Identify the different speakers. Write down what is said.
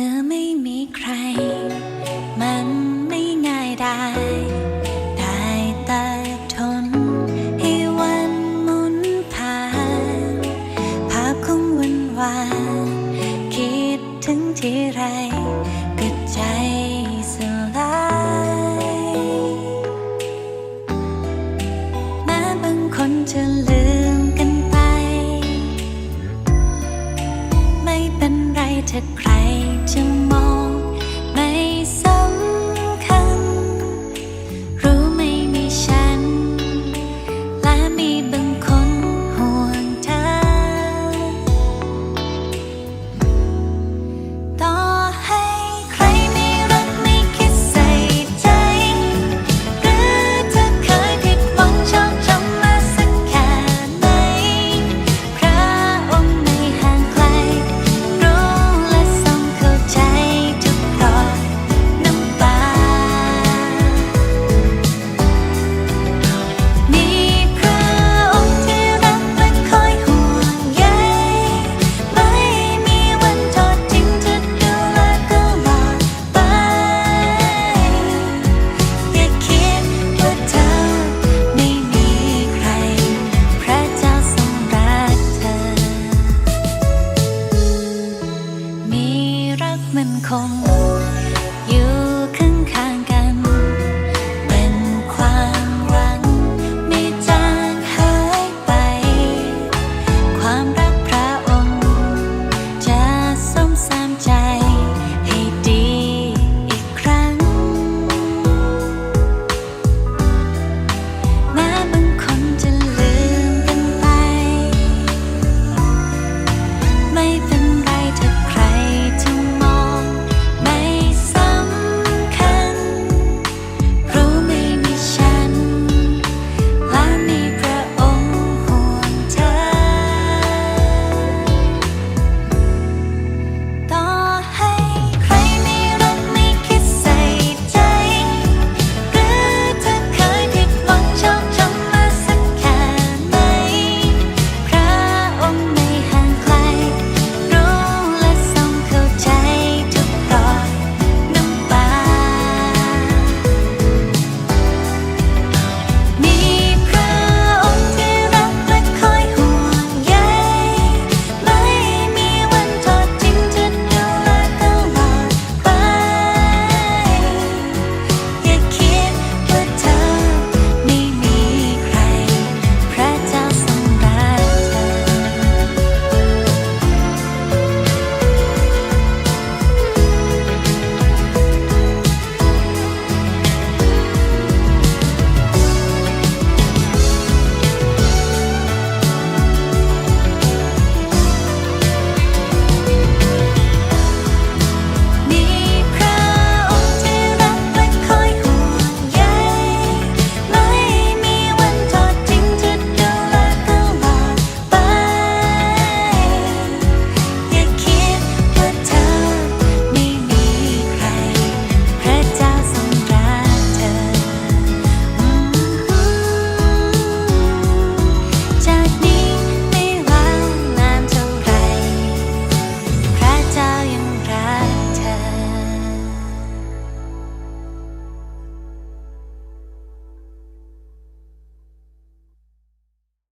Speaker 1: มื่อไม่มีใคร มันไม่ง่ายได้ ได้แต่ทน ให้วันมุนผ่านภาพขงวันวานคิดถึงที่ไรก็ใจสลายแม้บางคนจะลืมกันไป ไม่เป็นไรถ้าใคร 睫毛。空。